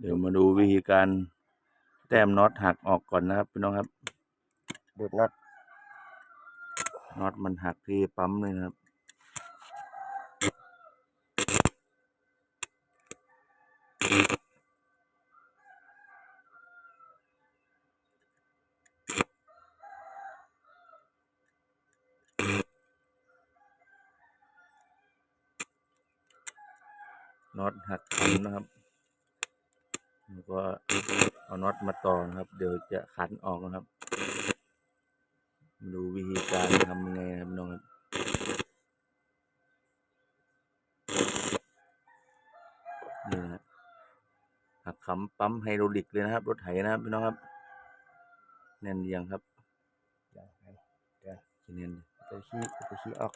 เดี๋ยวมาดูวิธีการแต้มน็อตหักออกก่อนนะครับพี่น้องครับดูดน็อตน็อตมันหักที่ปั๊มเลยนะครับน็อตหักขันนะครับ แล้วก็เอาน็อตมาต่อนะครับ เดี๋ยวจะขันออกนะครับมาดูวิธีการทำยังไงครับน้องครับนี่นะหักขำปั๊มไฮดรอลิกเลยนะครับ รถไถนะครับพี่น้องครับ แน่นยังครับอย่างไรขี้แน่นเลยตัวชี้ตัวชี้ออก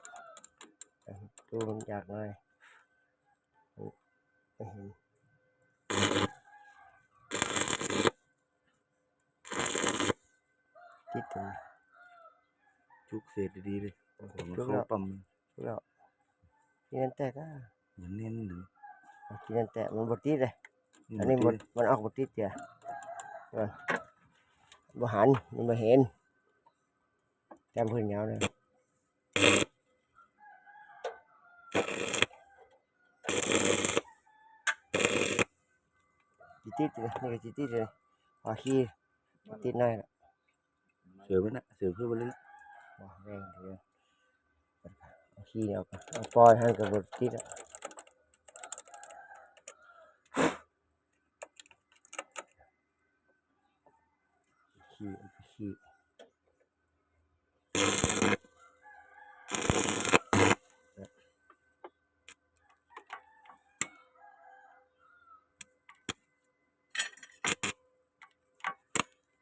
เอาดูมันยากหน่อยโอ้ไม่เห็น คิดถึงจุกเศษดีๆเลยผมจุกเข้าแล้วปั๊มแล้วกินนั่นแตกอะเหมือนเน้นเลยเอากินนั่นแตกมันบดติดเลยอันนี้บดมันออกบดติดเดียวมันบ่หันมันบ่เห็นแต้มพื้นยาวเลยจิติดเลยนี่ก็จิติดเลยพอขี้ติดหน่อยละ เสือมันนะเสือเพื่อไปเลยนะว้าแรงเดียวเอาขี้เอาไปเอาปล่อยให้กับบดติดอะขี้เอาขี้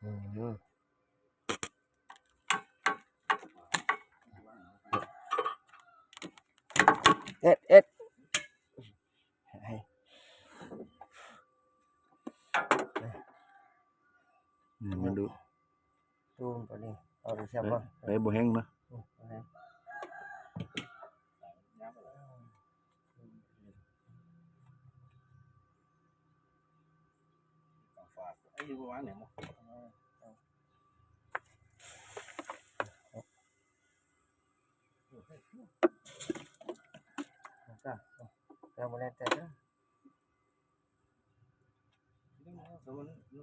อืม เอ็ดเอ็ดให้อืมมันดูดูมันตัวนี้เอาดูเสียบก่อนไป บ่แห้งนะอืม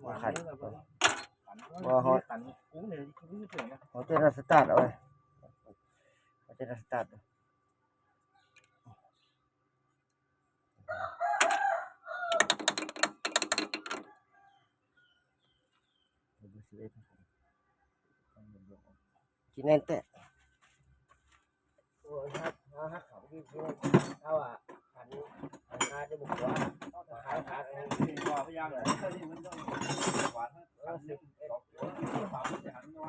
เอาให้ไเอาฮักเขาที่ที่เอาอะขันขันขาจะบุกว่าขายขาดเองว่าพยายามเลยนี่มันต้องหวานขันหนึ่งสองสามสี่หันมา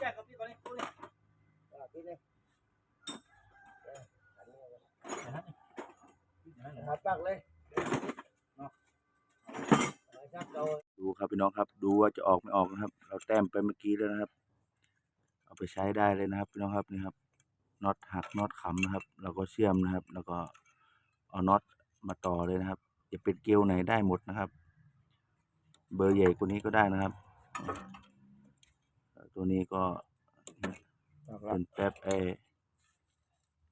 แจกกับพี่ตอนนี้นี่ยอ่าที่นี่เออขันนี่ไหาปักเลยเชักเราดูครับพี่น้องครับ ดูว่าจะออกไม่ออกนะครับ เราแต้มไปเมื่อกี้แล้วนะครับ ไปใช้ได้เลยนะครับพี่น้องครับนี่ครับน็อตหักน็อตขำนะครับ เราก็เชื่อมนะครับ แล้วก็เอาน็อตมาต่อเลยนะครับจะเป็นเกลียวไหนได้หมดนะครับ เบอร์ใหญ่กว่านี้ก็ได้นะครับเอ่อตัวนี้ก็ออกแล้เป็วนแป๊บไอ้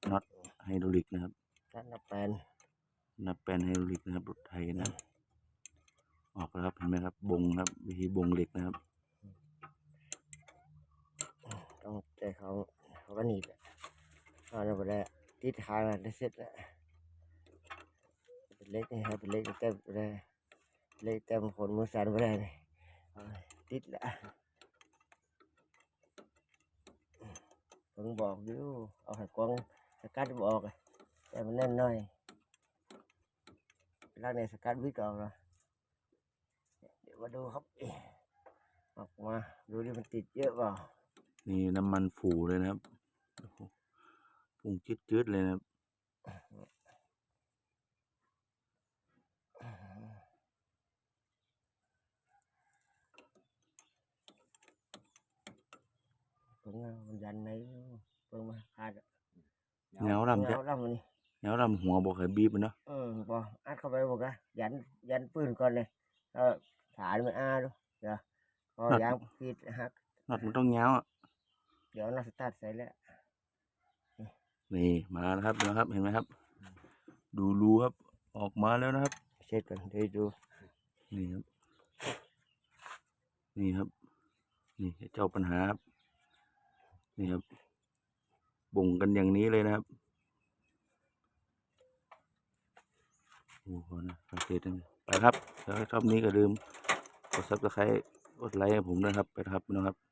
น็อตไฮดรอลิกนะครับชักนับแปลนนับเป็นไฮดรอลิกนะครับรถไทยนะครับออกแล้วครับเห็นไหมครับบงครับวิธีบงเหล็กนะครับ ต้องใจเขาเขาก็หนีบอะเอาแล้วไปได้ติดขาแล้วได้เสร็จแล้วเป็นเล็กนี่ครับเป็นเล็กเต็มไปได้เล็กเต็มคนมือสั่นไปได้เลยเอาติดล้วผมบอกอยู่เอาให้กวางสกัดบอกแต่มันแน่นหน่อยลากในสกัดวิกออกแล้วเดี๋ยวมาดูครับออกมาดูดิมันติดเยอะเปล่า นี่น้ำมันฝูเลยนะครับโอ้โหพุ่งจืดๆเลยนะครับ cũng ờ, mình dành này phương mà khai được เงาดำเงาดำนี่แล้วลำหัวบอกให้บีบมันเนาะอืมพออัดเข้าไปบอกนะยันยันปืนก่อนเลยแล้วฐานมันอ้าดูเดี๋ยวพอยางปีดหักน็อตมันต้องยาวอะ เดี๋ยวเราสตาร์ทใส่แล้วนี่มาแล้วครับนะครับ เห็นไหมครับ ดูรูครับ ออกมาแล้วนะครับ เช็ดก่อนเดี๋ยวดูนี่ครับ นี่ครับ นี่เจ้าปัญหาครับ นี่ครับ บ่งกันอย่างนี้เลยนะครับโอ้โหนะสังเกตนะไปครับถ้าชอบนี้ก็ลืมกดซับสไครต์กดไลค์ให้ผมด้วยครับ ไปครับพี่น้องครับ